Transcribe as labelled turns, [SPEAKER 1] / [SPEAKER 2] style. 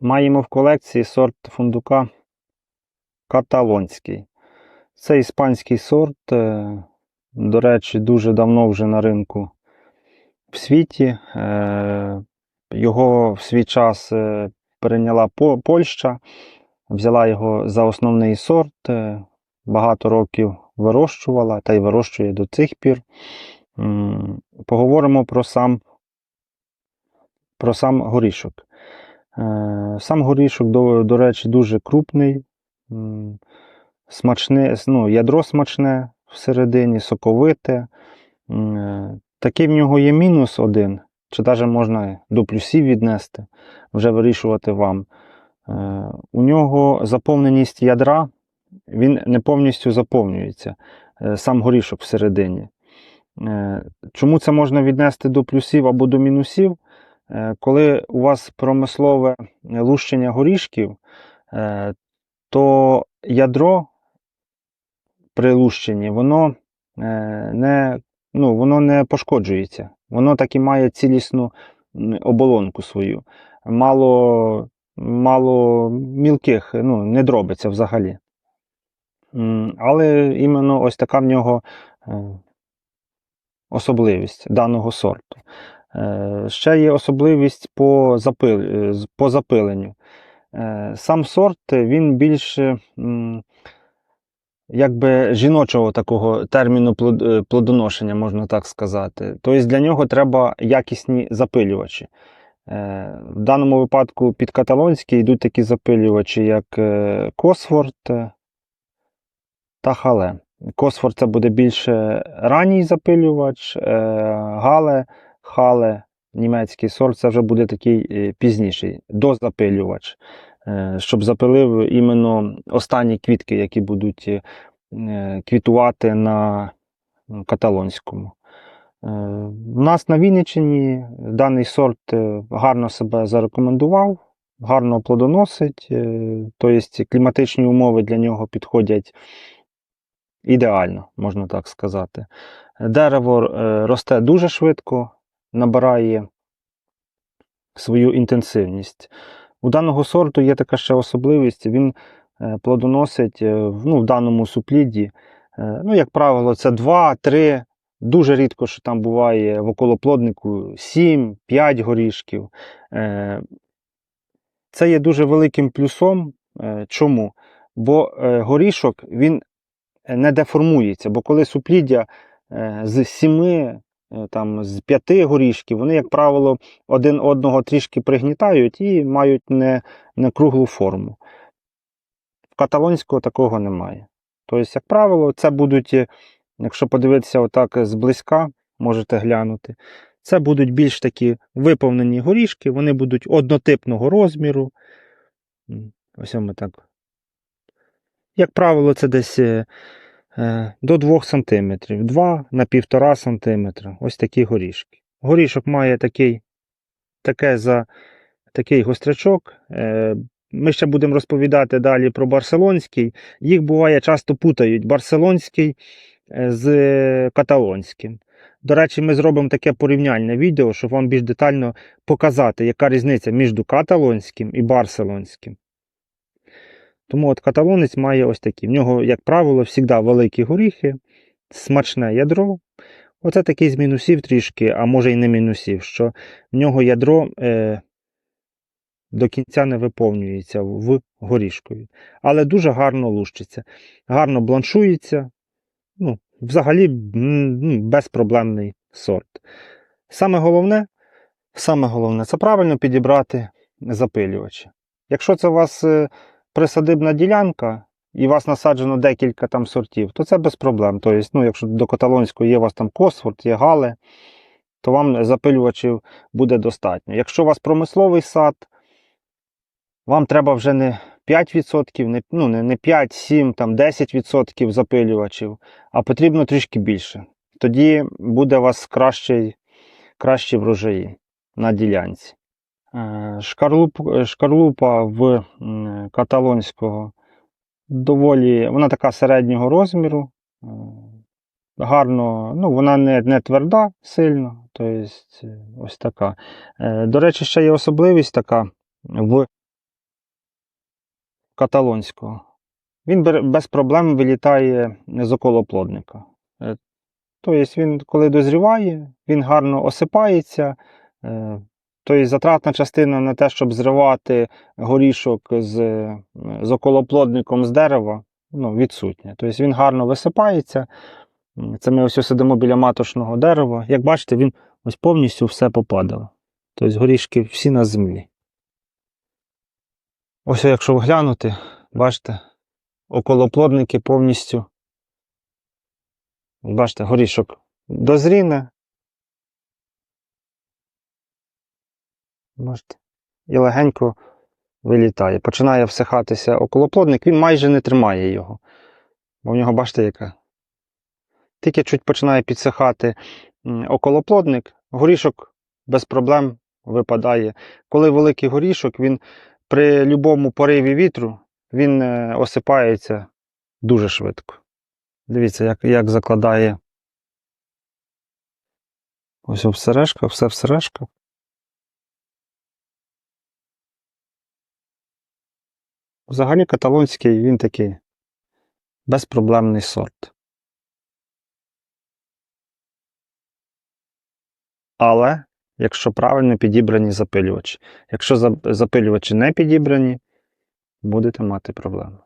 [SPEAKER 1] Маємо в колекції сорт фундука каталонський. Це іспанський сорт, е, до речі, дуже давно вже на ринку в світі. Е, Його в свій час е, перейняла Польща, взяла його за основний сорт, багато років вирощувала та й вирощує до цих пір. Поговоримо про сам, про сам горішок. Е, Сам горішок, до, до речі, дуже крупний, смачне, ну, ядро смачне всередині, соковите. Е, Такий в нього є мінус один, чи навіть можна до плюсів віднести, вже вирішувати вам. Е, У нього заповненість ядра, він не повністю заповнюється, сам горішок всередині. Чому це можна віднести до плюсів або до мінусів? Е, Коли у вас промислове лущення горішків, е, то ядро при лущенні, воно е, не, ну, воно не пошкоджується. Воно так і має цілісну оболонку свою. Мало, мало мілких, ну, не дробиться взагалі. Але іменно ось така в нього особливість даного сорту. Е, Ще є особливість по, е, по запиленню. Е, Сам сорт він більше м, якби жіночого такого терміну плодоношення, можна так сказати. Тобто для нього треба якісні запилювачі. В даному випадку під каталонський йдуть такі запилювачі, як Косфорд та Хале. Косфорд це буде більше ранній запилювач, Гале, Хале, німецький сорт, це вже буде такий е, пізніший, дозапилювач, е, щоб запилив іменно останні квітки, які будуть е, квітувати на каталонському. У нас на Вінниччині даний сорт гарно себе зарекомендував, гарно плодоносить, тобто кліматичні умови для нього підходять ідеально, можна так сказати. Дерево росте дуже швидко, набирає свою інтенсивність. У даного сорту є така ще особливість, він е, плодоносить е, ну, в даному супліді. е, Ну, як правило, це 2-3. Дуже рідко, що там буває в околоплоднику 7-5 горішків. Це є дуже великим плюсом. Чому? Бо горішок він не деформується, бо коли супліддя з 7, е, там, з 5 горішків, вони, як правило, один одного трішки пригнітають і мають не, не круглу форму. В каталонського такого немає. Тобто, як правило, це будуть, е, якщо подивитися отак зблизька, можете глянути, це будуть більш такі виповнені горішки, вони будуть однотипного розміру. Ось ми так. Як правило, це десь е, е, до 2 см, 2 на 1,5 см. Ось такі горішки. Горішок має такий, таке за, такий гострячок. Е, Ми ще будемо розповідати далі про барселонський. Їх буває часто путають барселонський е, з каталонським. До речі, ми зробимо таке порівняльне відео, щоб вам більш детально показати, яка різниця між каталонським і барселонським. Тому от каталонець має ось такі. В нього, як правило, завжди великі горіхи, смачне ядро. Оце такий з мінусів трішки, а може і не мінусів, що в нього ядро е, до кінця не виповнюється в горішкові. Але дуже гарно лущиться, гарно бланшується. Ну, взагалі ну, безпроблемний сорт. Саме головне, саме головне це правильно підібрати запилювачі. Якщо це у вас е, присадибна ділянка, і у вас насаджено декілька там сортів, то це без проблем. Тобто, ну, якщо до каталонського є у вас там Косфорд, є Гале, то вам запилювачів буде достатньо. Якщо у вас промисловий сад, вам треба вже не 5%, не, ну, не 5, 7, там 10% запилювачів, а потрібно трішки більше. Тоді буде у вас кращий, кращі врожаї на ділянці. Е, Шкарлуп, шкарлупа в каталонського доволі, вона така середнього розміру. е, Гарно, ну вона не, не тверда сильно, тобто ось така. Е, До речі, ще є особливість така в каталонського. Він без проблем вилітає з околоплодника. Е, Тобто він, коли дозріває, він гарно осипається. Тобто затратна частина на те, щоб зривати горішок з, е, з околоплодником з дерева, ну, відсутня. Тобто він гарно висипається. Це ми ось сидимо біля маточного дерева. Як бачите, він ось повністю все попадало. Тобто горішки всі на землі. Ось якщо глянути, бачите, околоплодники повністю. Бачите, горішок дозріне. Бачите. І легенько вилітає. Починає всихатися околоплодник, він майже не тримає його. Бо в нього, бачите, яка. Тільки чуть починає підсихати околоплодник, горішок без проблем випадає. Коли великий горішок, він при будь-якому пориві вітру він е, осипається дуже швидко. Дивіться, як, як закладає. Ось в сережках, все в Взагалі каталонський він такий безпроблемний сорт. Але якщо правильно підібрані запилювачі. Якщо запилювачі не підібрані, будете мати проблеми.